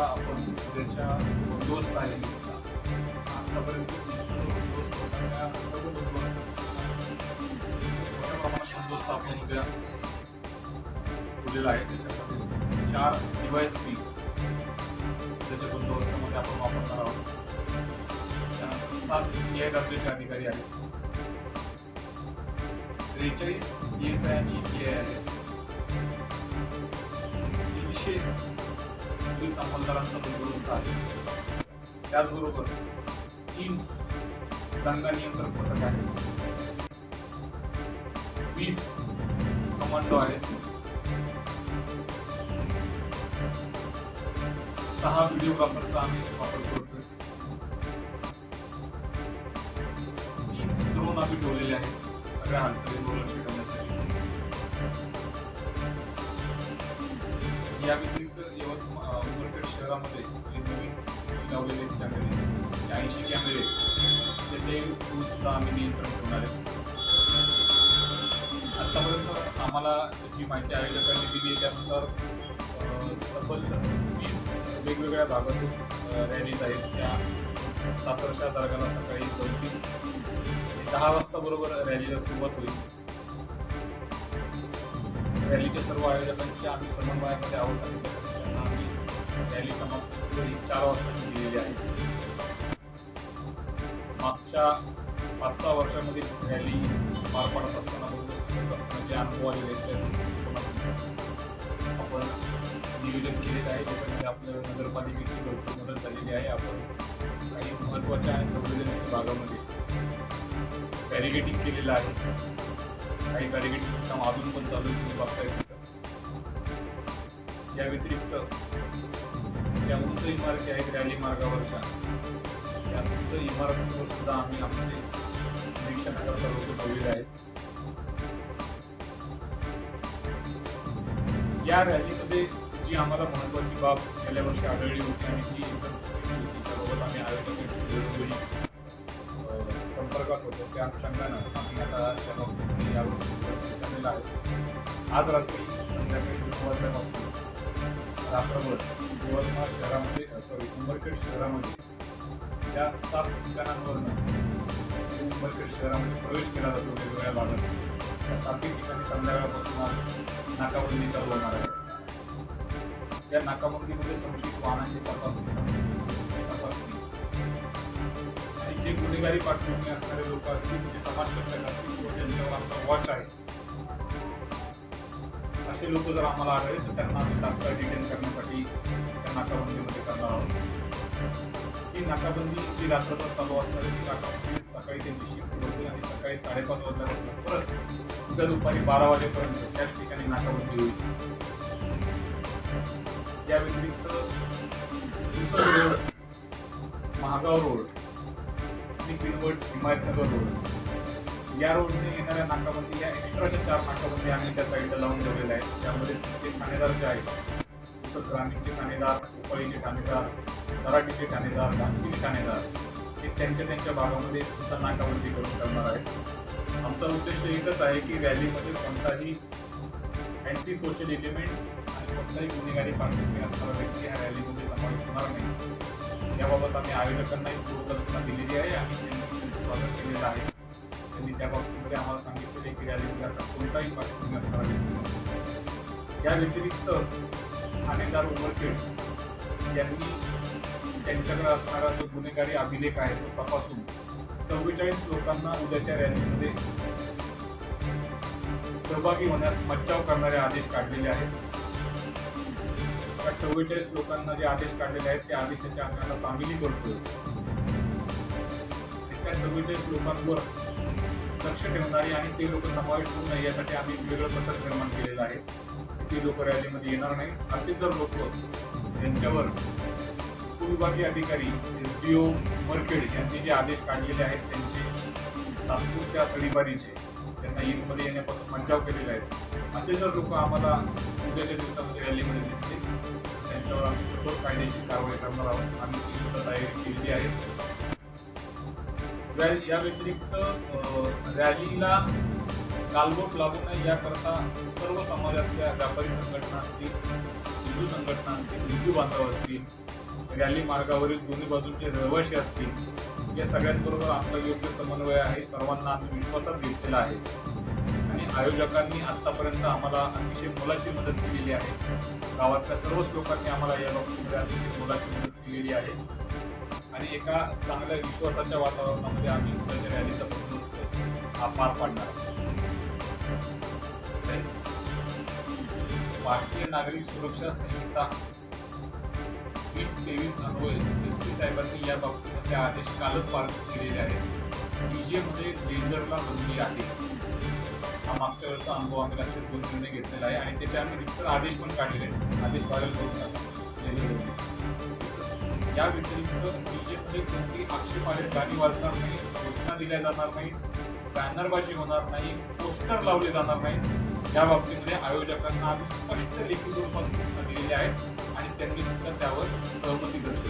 आता आपण त्याच्या दोस्त आहे आतापर्यंत दोस्त आपण उद्या ठेवलेला आहे त्याच्यामध्ये चार डिवाइस पी त्याच्या बंदोबस्तामध्ये आपण वापरणार आहोत. त्यानंतर सात ए डब्ल्यूचे अधिकारी आहेत. त्रेचाळीस एस आय आणि ए आय आहेत. तीनशे पोलीस संबंधांचा बंदोबस्त आहे. त्याचबरोबर तीन दंगा नियंत्रण पथक आहे वीस कमांडो आहेत. सहा व्हिडिओग्राफरचा आम्ही वापर करतोय. तीन ड्रोन आम्ही ठेवलेले आहेत. सगळ्या हालचालींवर लक्ष करण्यासाठी. या व्यतिरिक्त उमरखेड लावलेले कॅमेरे ऐंशी कॅमेरे त्याचे टूल सुद्धा आम्ही नियंत्रण ठेवणार आहे आत्तापर्यंत आम्हाला जी माहिती आयोजकांनी दिली आहे त्यानुसार तब्बल वीस वेगवेगळ्या भागातून रॅलीज आहेत त्या सातारच्या दर्गाला सकाळी चौथी दहा वाजता बरोबर रॅलीला सुरुवात होईल रॅलीच्या सर्व आयोजकांची आम्ही समन्वयामध्ये आवडतात रॅली समाप्त ही चार वाजताची दिलेली आहे. मागच्या पाच सहा वर्षामध्ये रॅली पार पाडत असताना असताना जे अनुभव आलेले आपण नियोजन केलेलं आहे. त्याच्यामध्ये आपल्या नगरपालिकेची भरपूर मदत झालेली आहे. आपण काही महत्त्वाच्या आणि संवेदनशील भागामध्ये बॅरिगेटिंग केलेलं आहे. काही बॅरिगेटिंग काम अजून पण चालू आहे तुम्ही बघताय या व्यतिरिक्त त्या उंच इमारती आहेत रॅली मार्गावरच्या त्या उंच इमारतीवर सुद्धा आम्ही आमचे निरीक्षणाकरता लोक ठेवलेले आहेत या रॅलीमध्ये जी आम्हाला महत्वाची बाब गेल्या वर्षी आढळली होती आणि ती त्याबाबत आम्ही आयोजकांची संपर्कात होतो. त्या अनुषंगानं आम्ही आता त्या बाबतीत यावर्षी आहे आज रात्री संध्याकाळी दोन वाजल्यापासून रात्रभर यवतमाळ शहरामध्ये सॉरी उंबरखेड शहरामध्ये ज्या सात ठिकाणांवर उंबरखेड शहरामध्ये प्रवेश केला जातो वेगवेगळ्या भागात त्या सातही ठिकाणी संध्याकाळपासून आज नाकाबंदी चालू होणार आहे. या नाकाबंदीमध्ये संशयित वाहनांची तपासणी तपासणी. आणि जे गुन्हेगारी पार्श्वभूमी असणारे लोक असतील जे समाजकंटक असतील किंवा ज्यांच्यावर आमचा वॉच आहे. असे लोक जर आम्हाला आढळले तर त्यांना आम्ही तात्काळ डिटेन करण्यासाठी त्या नाकाबंदीमध्ये करणार आहोत. ही नाकाबंदी जी रात्रभर चालू असणारी ती नाकाबंदी सकाळी त्यांची शिफ्ट होते आणि सकाळी साडेपाच वाजल्यापासून परत उद्या दुपारी बारा वाजेपर्यंत त्याच ठिकाणी नाकाबंदी होईल. या व्यतिरिक्त दुसरं रोड महागाव रोड आणि किनवट हिमायतनगर रोड. या रोडने येणाऱ्या नाकाबंदी या एक्स्ट्राच्या चार नाकाबंदी आम्ही त्या साईडला लावून ठेवलेल्या आहेत. त्यामध्ये ते ठाणेदार जे आहेत जसं ग्रामीणचे ठाणेदार उपळीचे ठाणेदार मराठीचे ठाणेदार गांधीचे ठाणेदार हे त्यांच्या त्यांच्या भागामध्ये सुद्धा नाकाबंदी करून करणार आहेत. आमचा उद्देश एकच आहे की रॅलीमध्ये कोणताही अँटी सोशल एलिमेंट आणि कोणताही गुन्हेगारी पार्श्वभूमी असणारा व्यक्ती ह्या रॅलीमध्ये समावेश होणार नाही. याबाबत आम्ही आयोजकांनाही पूर्वकल्पना दिलेली आहे आणि स्वागत केलेलं आहे. त्यांनी त्या बाबतीमध्ये आम्हाला सांगितलेले की रॅलीमध्ये असा कोणताही पार्श्वभूमी असणारा या व्यतिरिक्त ठाणेदार उमरखेड यांनी त्यांच्याकडे असणारा जो गुन्हेगारी अभिलेख आहे तो तपासून चव्वेचाळीस लोकांना उद्याच्या रॅलीमध्ये सहभागी होण्यास मज्जाव करणारे आदेश काढलेले आहेत. त्या चव्वेचाळीस लोकांना जे आदेश काढलेले आहेत त्या आदेशाच्या अंगाला तामिली करतोय त्या चव्वेचाळीस लोकांवर लक्ष ठेवणारी आणि ते लोक समावेश होऊ नये यासाठी आम्ही एक वेगळं पथक निर्माण केलेलं आहे. ते लोक रॅलीमध्ये येणार नाही. असे जर लोक त्यांच्यावर उपविभागीय अधिकारी एस डी ओ मरखेड यांनी जे आदेश काढलेले आहेत त्यांचे तात्पुरत्या तडीबारीचे त्यांना ईदमध्ये येण्यापासून मंचाव केलेले आहेत असे जर लोक आम्हाला उद्याच्या दिवसामध्ये रॅलीमध्ये दिसले त्यांच्यावर आम्ही कठोर कायदेशीर कारवाई करणार आहोत. आम्ही ती सुद्धा तयारी केलेली आहे. या व्यतिरिक्त रॅलीला कालबोट लागू नये याकरता सर्व समाजातल्या व्यापारी संघटना असतील हिंदू संघटना असतील हिंदू बांधव असतील रॅली मार्गावरील दोन्ही बाजूचे रहिवाशी असतील या सगळ्यांबरोबर आपला योग्य समन्वय आहे. सर्वांना आम्ही विश्वासात घेतलेला आहे. आणि आयोजकांनी आत्तापर्यंत आम्हाला अतिशय मोलाची मदत केलेली आहे. गावातल्या सर्वच लोकांनी आम्हाला या बाबतीमध्ये अतिशय मोलाची मदत केलेली आहे. आणि एका चांगल्या विश्वासाच्या वातावरणामध्ये आम्ही त्याच्या रॅलीचा बंदोबस्त हा पार पाडणार. भारतीय नागरिक सुरक्षा संहिता वीस तेवीस अन्वये एस पी साहेबांनी या बाबतीमध्ये आदेश कालच पारित केलेले आहेत. डीजे मध्ये लेझरला बंदी आहे. हा मागच्या वेळेचा अनुभव आम्ही लक्षात घेऊन निर्णय घेतलेला आहे आणि त्याचे आम्ही रिसर आदेश पण काढलेले आहेत. आदेश व्हायरल करून लेझर या व्यतिरिक्त डीजे मध्ये कोणती आक्षेपार्ह गाणी वाजणार नाही घोषणा दिल्या जाणार नाही बॅनरबाजी होणार नाही पोस्टर लावले जाणार नाही या बाबतीमध्ये आयोजकांना आम्ही स्पष्ट लेखी स्वरूपात सूचना दिलेल्या आहेत आणि त्यांनी सुद्धा त्यावर सहमती दर्शवली.